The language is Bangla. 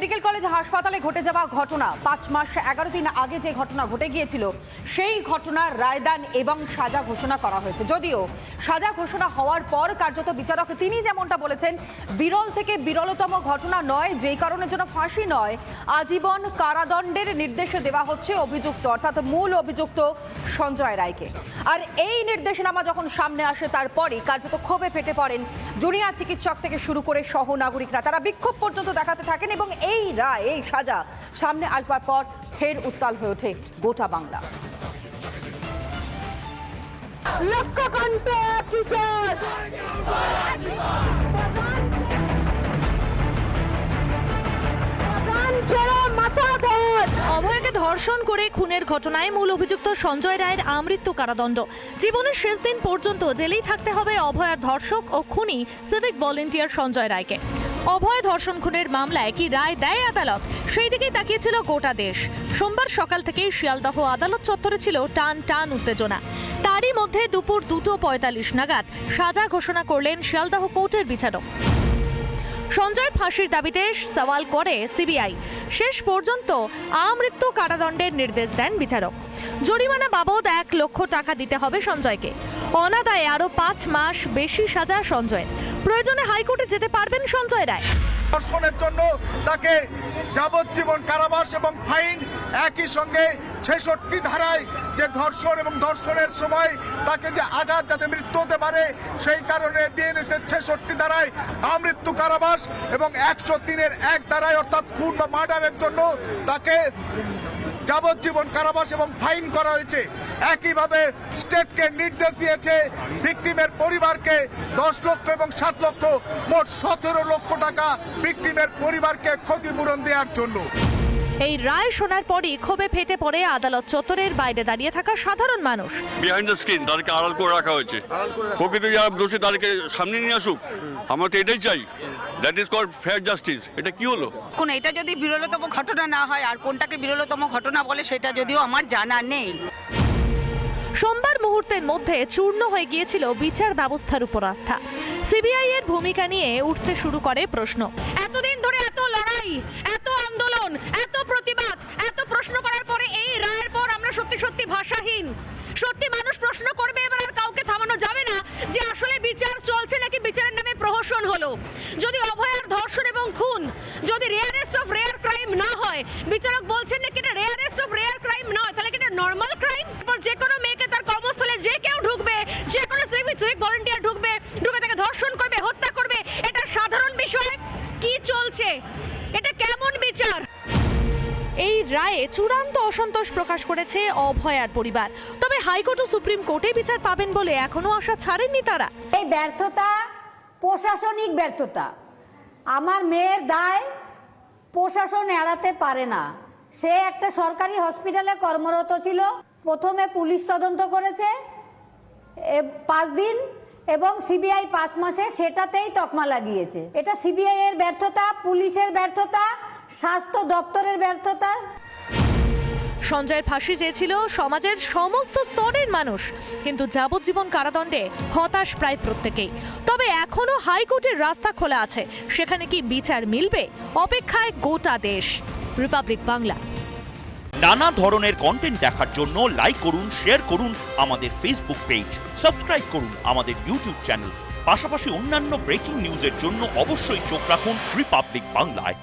মেডিকেল কলেজ, হাসপাতালে ঘটে যাওয়া ঘটনা। পাঁচ মাস, এগারো দিন আগে যে ঘটনা ঘটে গিয়েছিল, সেই ঘটনার রায়দান এবং সাজা ঘোষণা করা হয়েছে। যদিও সাজা ঘোষণা হওয়ার পর কার্যত বিচারক তিনি যেমনটা বলেছেন, বিরল থেকে বিরলতম ঘটনা নয়, যেই কারণের জন্য ফাঁসি নয়, আজীবন কারাদণ্ডের নির্দেশ দেওয়া হচ্ছে অভিযুক্ত, অর্থাৎ মূল অভিযুক্ত সঞ্জয় রায়কে। আর এই নির্দেশনামা যখন সামনে আসে, তারপরই কার্যত ক্ষোভে ফেটে পড়েন জুনিয়র চিকিৎসক থেকে শুরু করে সহ নাগরিকরা তারা বিক্ষোভ পর্যন্ত দেখাতে থাকেন এবং এই রায় এই সাজা সামনে আসবার পর ফের উত্তাল হয়ে ওঠে গোটা বাংলা। লক্ষ্য কণ্ঠে কিশোর মাথা ধর। অভয়কে ধর্ষণ করে খুনের ঘটনায় মূল অভিযুক্ত সঞ্জয় রায়ের আমৃত্যু কারাদণ্ড। জীবনের শেষ দিন পর্যন্ত জেলেই থাকতে হবে অভয়ার ধর্ষক ও খুনি সিভিক ভলেন্টিয়ার সঞ্জয় রায়কে। অভয় ধর্ষণ খুনের মামলায় কি রায় দেয় আদালত? সেই দিকেই তাকিয়েছিল গোটা দেশ। সোমবার সকাল থেকেই শিয়ালদহ আদালত চত্বরে ছিল টান টান উত্তেজনা। তারই মধ্যে দুপুর দুটো পঁয়তাল্লিশ নাগাদ সাজা ঘোষণা করলেন শিয়ালদহ কোর্টের বিচারক। সঞ্জয় ফাঁসির দাবিতে সওয়াল করে সিবিআই। শেষ পর্যন্ত আমৃত্যু কারাদণ্ডের নির্দেশ দেন বিচারক। জরিমানা বাবদ এক লক্ষ টাকা দিতে হবে সঞ্জয়কে। অনাদায়ে আরও পাঁচ মাস বেশি সাজা সঞ্জয়ের। প্রয়োজনে হাইকোর্টে যেতে পারবেন সঞ্জয় রায়। ধর্ষণের জন্য তাকে যাবজ্জীবন কারাবাস এবং ফাইন একই সঙ্গে ছেষট্টি ধারায় যে ধর্ষণ এবং ধর্ষণের সময় তাকে যে আঘাত যাতে মৃত্যু হতে পারে, সেই কারণে বিএনএস এর ছেষট্টি ধারায় আমৃত্যু কারাবাস এবং একশো তিনের এক ধারায় অর্থাৎ খুন বা মার্ডারের জন্য তাকে যাবজ্জীবন কারাবাস এবং ফাইন করা হয়েছে। একইভাবে স্টেটকে নির্দেশ দিয়েছে ভিকটিমের পরিবারকে দশ লক্ষ এবং সাত লক্ষ, মোট সতেরো লক্ষ টাকা ভিকটিমের পরিবারকে ক্ষতিপূরণ দেওয়ার জন্য। এই রায় শোনার পরই ক্ষোভে ফেটে পড়ে আদালত চত্বরের বাইরে দাঁড়িয়ে থাকা সাধারণ মানুষ। বিহাইন্ড দ্য স্ক্রিন তাদেরকে আড়াল করে রাখা হয়েছে। প্রকৃত যারা দোষী তাদেরকে সামনে নিয়ে আসুক। আমরা তো এটাই চাই। That is called fair justice এটা কি হলো? কোন এটা যদি বিরলতম ঘটনা না হয় আর কোনটাকে বিরলতম ঘটনা বলে সেটা যদিও আমার জানা নেই। সোমবার মুহূর্তের মধ্যে চূর্ণ হয়ে গিয়েছিল বিচার ব্যবস্থার উপর আস্থা। সিবিআই এর ভূমিকা নিয়ে উঠতে শুরু করে প্রশ্ন। এতদিন ধরে এত লড়াই এত আন্দোলন এত প্রতিবাদ এত প্রশ্ন করার পরে এই রায়ের পর আমরা সত্যি ভাষাহীন। সত্যি মানুষ প্রশ্ন করবে, এবার আর কাউকে থামানো যাবে না যে আসলে বিচার চলছে নাকি বিচারের নামে প্রহসন হলো। যদি অভয়ার ধর্ষণ এবং খুন, যদি রেয়ারেস্ট অফ রেয়ার ক্রাইম না হয়, বিচারক বলছেন নাকি এটা রেয়ারেস্ট অফ রেয়ার ক্রাইম নয়, তাহলে কি এটা নর্মাল ক্রাইম যে কোনো মেয়েকে তার কর্মস্থলে যে কেউ ঢুকবে, যে কোনো সিভিক সিভিক ভলেন্টিয়ার ঢুকবে, ঢুকে তাকে ধর্ষণ করবে, হত্যা করবে, এটা সাধারণ বিষয়। কি চলছে? এটা কেমন বিচার? এই রায়ে চূড়ান্ত অসন্তোষ প্রকাশ করেছে অভয়ার পরিবার। তবে হাইকোর্ট ও সুপ্রিম কোর্টে বিচার পাবেন বলে এখনও আশা ছাড়েননি তারা। এই ব্যর্থতা, প্রশাসনিক ব্যর্থতা, আমার মেয়ের দায় প্রশাসন এড়াতে পারে না। সে একটা সরকারি হসপিটালে কর্মরত ছিল, প্রথমে পুলিশ তদন্ত করেছে পাঁচ দিন এবং সিবিআই পাঁচ মাসে সেটাতেই তকমা লাগিয়েছে। এটা সিবিআই এর ব্যর্থতা, পুলিশের ব্যর্থতা স্বাস্থ্য দপ্তরের ব্যর্থতা? সঞ্জয়ের ফাঁসি চেয়েছিল সমাজের সমস্ত স্তরের মানুষ কিন্তু যাবজ্জীবন কারাদণ্ডে হতাশ প্রায় প্রত্যেকেই। তবে এখনও হাইকোর্টের রাস্তা খোলা আছে সেখানে কি বিচার মিলবে? অপেক্ষায় গোটা দেশ। রিপাবলিক বাংলা। নানা ধরনের কন্টেন্ট দেখার জন্য লাইক করুন শেয়ার করুন আমাদের ফেসবুক পেজ সাবস্ক্রাইব করুন আমাদের ইউটিউব চ্যানেল পাশাপাশি অন্যান্য ব্রেকিং নিউজের জন্য অবশ্যই চোখ রাখুন রিপাবলিক বাংলায়